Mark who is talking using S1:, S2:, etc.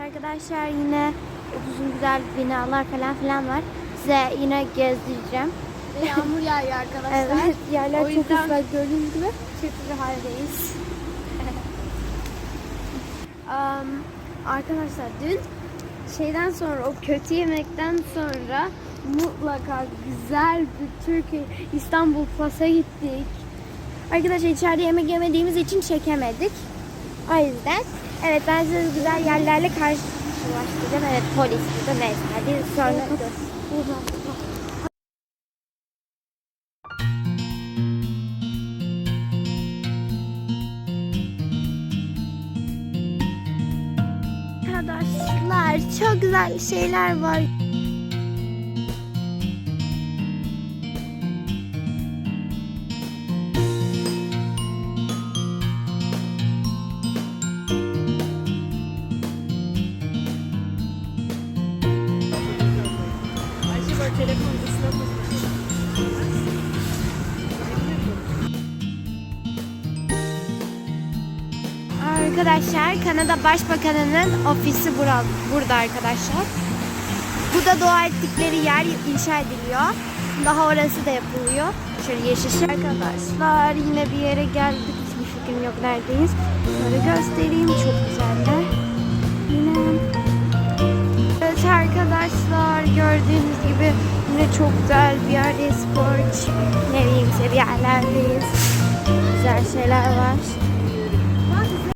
S1: Evet arkadaşlar yine uzun güzel binalar falan filan var. Size yine gezdireceğim.
S2: Yağmur yağıyor arkadaşlar.
S1: Evet yerler
S2: O
S1: çok ıslak gördüğünüz gibi.
S2: Kötü bir haldeyiz.
S1: Um,
S2: Arkadaşlar dün şeyden sonra o kötü yemekten sonra mutlaka güzel bir Türkiye İstanbul Plus'a gittik.
S1: arkadaşlar içeride yemek yemediğimiz için çekemedik. O yüzden evet ben size güzel yerlerle karşılaştıracağım. Evet polis burada. Hadi sonra Arkadaşlar çok güzel şeyler var. Arkadaşlar Kanada Başbakanı'nın ofisi bura, burada arkadaşlar. Bu da dua ettikleri yer inşa ediliyor. Daha orası da yapılıyor. Şöyle yeşil. Arkadaşlar yine bir yere geldik. Hiçbir fikrim yok neredeyiz. Şöyle göstereyim. Çok güzeller. Yine gördüğünüz gibi yine çok güzel bir yerdeyiz. Spor, ne bileyim bir yerlerdeyiz. Güzel şeyler var.